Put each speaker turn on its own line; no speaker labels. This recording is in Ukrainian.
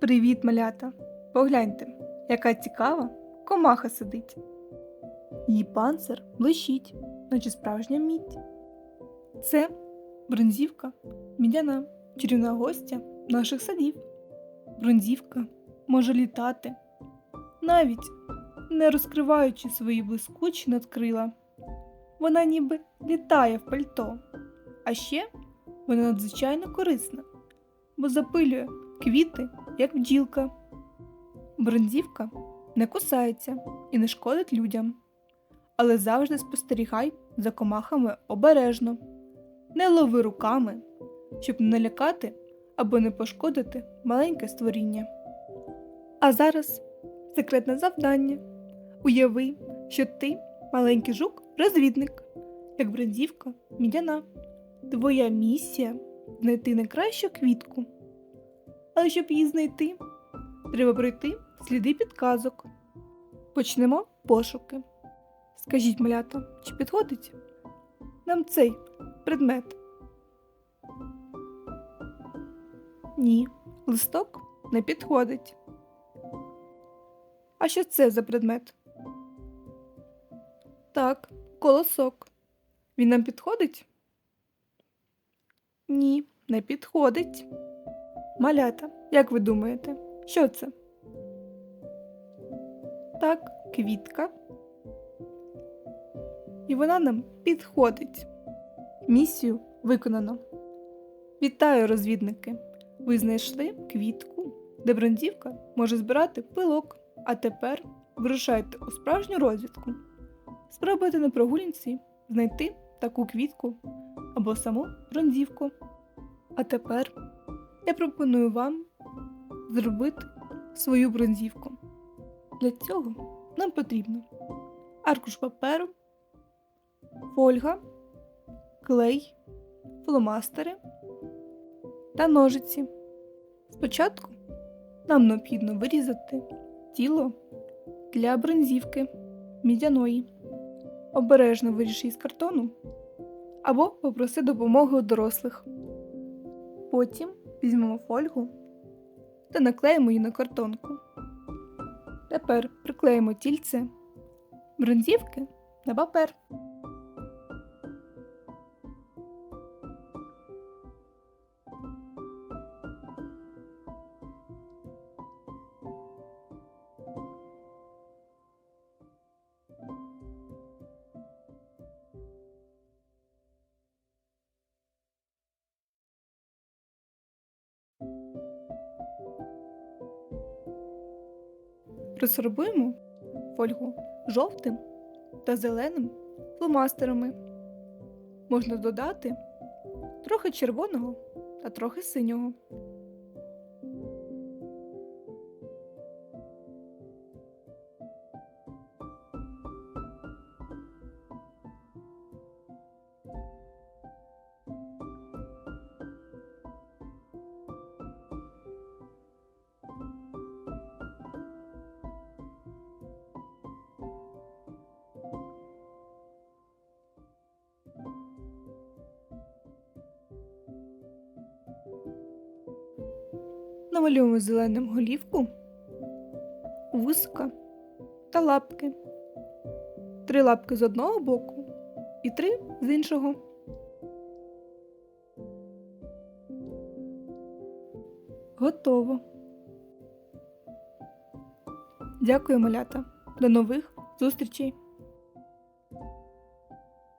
Привіт, малята! Погляньте, яка цікава комаха сидить. Її панцир блищить, наче справжня мідь. Це бронзівка, мідяна, чарівна гостя наших садів. Бронзівка може літати, навіть не розкриваючи свої блискучі надкрила. Вона ніби літає в пальто, а ще вона надзвичайно корисна, бо запилює квіти, як бджілка. Бронзівка не кусається і не шкодить людям, але завжди спостерігай за комахами обережно, не лови руками, щоб не налякати або не пошкодити маленьке створіння. А зараз секретне завдання. Уяви, що ти маленький жук-розвідник, як бронзівка мідяна. Твоя місія знайти найкращу квітку. Але щоб її знайти, треба пройти сліди підказок. Почнемо пошуки. Скажіть, малята, чи підходить нам цей предмет? Ні, листок не підходить. А що це за предмет? Так, колосок. Він нам підходить? Ні, не підходить. Малята, як ви думаєте, що це? Так, квітка. І вона нам підходить. Місію виконано. Вітаю, розвідники! Ви знайшли квітку, де бронзівка може збирати пилок, а тепер вирушайте у справжню розвідку. Спробуйте на прогулянці знайти таку квітку або саму бронзівку. А тепер я пропоную вам зробити свою бронзівку. Для цього нам потрібно аркуш паперу, фольга, клей, фломастери та ножиці. Спочатку нам необхідно вирізати тіло для бронзівки мідяної. Обережно виріж із картону або попроси допомоги у дорослих. Потім візьмемо фольгу та наклеїмо її на картонку. Тепер приклеїмо тільце бронзівки на папер. Розфарбуємо фольгу жовтим та зеленим фломастерами. Можна додати трохи червоного та трохи синього. Намалюємо зеленим голівку, вусика та лапки. Три лапки з одного боку і три з іншого. Готово. Дякую, малята. До нових зустрічей!